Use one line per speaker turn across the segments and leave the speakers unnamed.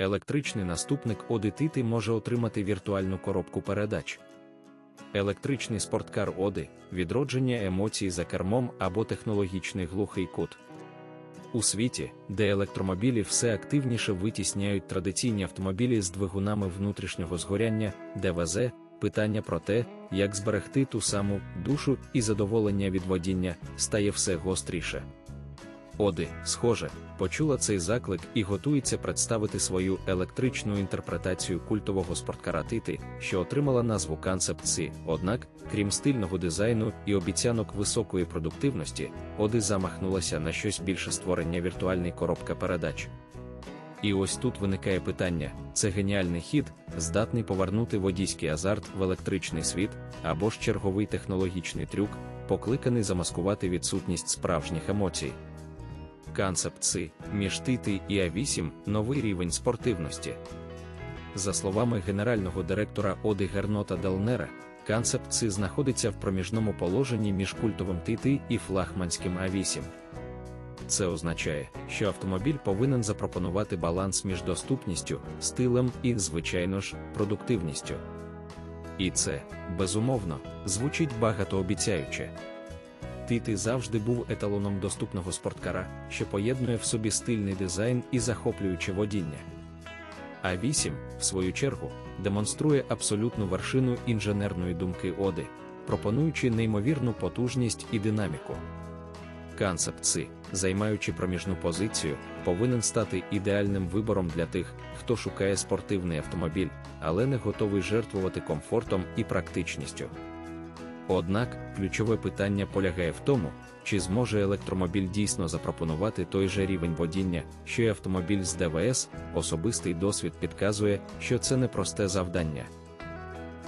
електричний наступник Оди Тити може отримати віртуальну коробку передач. Електричний спорткар Оди відродження емоцій за кермом або технологічний глухий кут. У світі, де електромобілі все активніше витісняють традиційні автомобілі з двигунами внутрішнього згоряння, ДВЗ, питання про те, як зберегти ту саму душу і задоволення від водіння, стає все гостріше. Оди, схоже, почула цей заклик і готується представити свою електричну інтерпретацію культового спорткара Тити, що отримала назву Concept C. Однак, крім стильного дизайну і обіцянок високої продуктивності, Оди замахнулася на щось більше створення віртуальної коробка передач. І ось тут виникає питання: це геніальний хід, здатний повернути водійський азарт в електричний світ, або ж черговий технологічний трюк, покликаний замаскувати відсутність справжніх емоцій. Концепт С між Тити і А8 новий рівень спортивності. За словами генерального директора Оди Гернота Делнера, концепт С знаходиться в проміжному положенні між культовим Тити і флагманським А8. Це означає, що автомобіль повинен запропонувати баланс між доступністю, стилем і, звичайно ж, продуктивністю. І це, безумовно, звучить багатообіцяюче. Тити завжди був еталоном доступного спорткара, що поєднує в собі стильний дизайн і захоплююче водіння. А 8, в свою чергу, демонструє абсолютну вершину інженерної думки Оди, пропонуючи неймовірну потужність і динаміку. Концепт С, займаючи проміжну позицію, повинен стати ідеальним вибором для тих, хто шукає спортивний автомобіль, але не готовий жертвувати комфортом і практичністю. Однак ключове питання полягає в тому, чи зможе електромобіль дійсно запропонувати той же рівень водіння, що й автомобіль з ДВС, особистий досвід підказує, що це непросте завдання.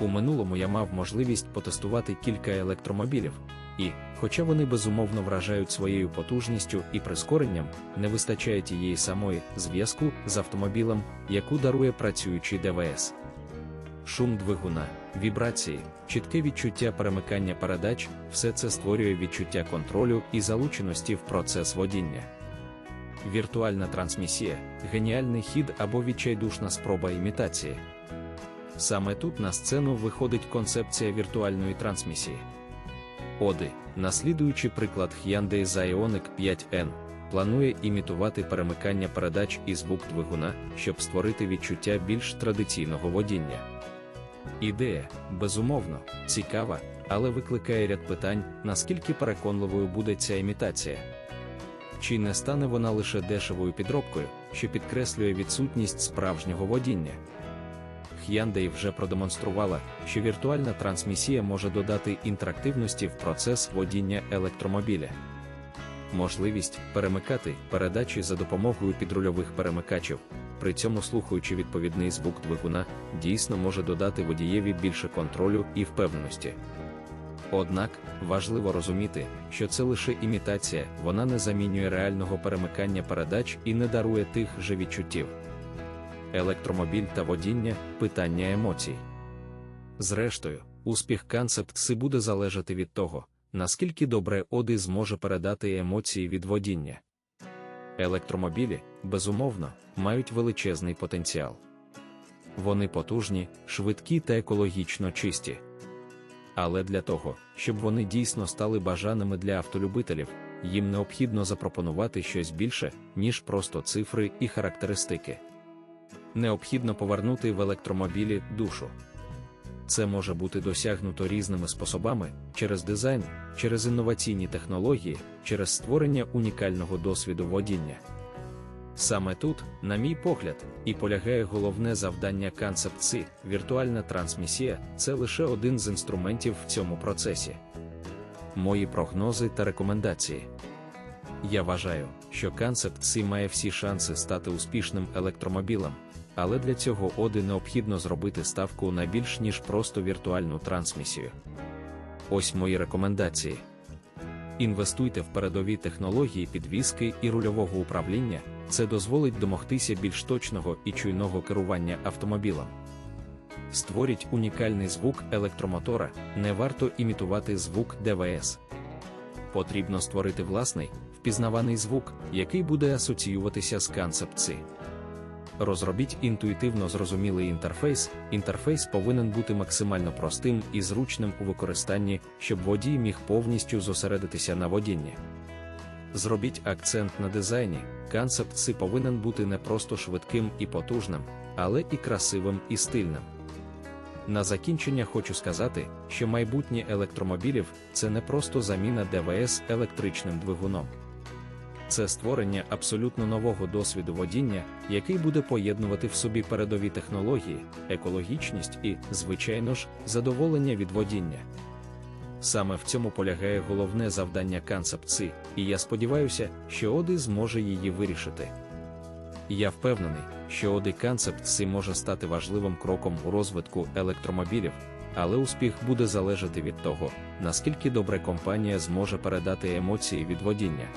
У минулому я мав можливість потестувати кілька електромобілів, і, хоча вони безумовно вражають своєю потужністю і прискоренням, не вистачає тієї самої зв'язку з автомобілем, яку дарує працюючий ДВС. Шум двигуна, вібрації, чітке відчуття перемикання передач все це створює відчуття контролю і залученості в процес водіння. Віртуальна трансмісія геніальний хід або відчайдушна спроба імітації. Саме тут на сцену виходить концепція віртуальної трансмісії. Оди, наслідуючи приклад Hyundai Ioniq 5N, планує імітувати перемикання передач і звук двигуна, щоб створити відчуття більш традиційного водіння. Ідея, безумовно, цікава, але викликає ряд питань, наскільки переконливою буде ця імітація. Чи не стане вона лише дешевою підробкою, що підкреслює відсутність справжнього водіння? Hyundai вже продемонструвала, що віртуальна трансмісія може додати інтерактивності в процес водіння електромобіля. Можливість перемикати передачі за допомогою підрульових перемикачів, при цьому слухаючи відповідний звук двигуна, дійсно може додати водієві більше контролю і впевненості. Однак важливо розуміти, що це лише імітація, вона не замінює реального перемикання передач і не дарує тих же відчуттів. Електромобіль та водіння питання емоцій. Зрештою, успіх концепт буде залежати від того, наскільки добре Оди зможе передати емоції від водіння. Електромобілі, безумовно, мають величезний потенціал. Вони потужні, швидкі та екологічно чисті. Але для того, щоб вони дійсно стали бажаними для автолюбителів, їм необхідно запропонувати щось більше, ніж просто цифри і характеристики. Необхідно повернути в електромобілі душу. Це може бути досягнуто різними способами через дизайн, через інноваційні технології, через створення унікального досвіду водіння. Саме тут, на мій погляд, і полягає головне завдання концепції віртуальна трансмісія це лише один з інструментів в цьому процесі. Мої прогнози та рекомендації. Я вважаю, що концепт C має всі шанси стати успішним електромобілем, але для цього Оди необхідно зробити ставку на більш ніж просто віртуальну трансмісію. Ось мої рекомендації. Інвестуйте в передові технології підвіски і рульового управління, це дозволить домогтися більш точного і чуйного керування автомобілем. Створіть унікальний звук електромотора, не варто імітувати звук ДВС. Потрібно створити власний, впізнаваний звук, який буде асоціюватися з концепції Розробіть інтуїтивно зрозумілий інтерфейс. Інтерфейс повинен бути максимально простим і зручним у використанні, щоб водій міг повністю зосередитися на водінні. Зробіть акцент на дизайні. Концепт C повинен бути не просто швидким і потужним, але і красивим і стильним. На закінчення хочу сказати, що майбутнє електромобілів це не просто заміна ДВС електричним двигуном. Це створення абсолютно нового досвіду водіння, який буде поєднувати в собі передові технології, екологічність і, звичайно ж, задоволення від водіння. Саме в цьому полягає головне завдання концепції, і я сподіваюся, що Оди зможе її вирішити. Я впевнений, що Оди Concept може стати важливим кроком у розвитку електромобілів, але успіх буде залежати від того, наскільки добре компанія зможе передати емоції від водіння.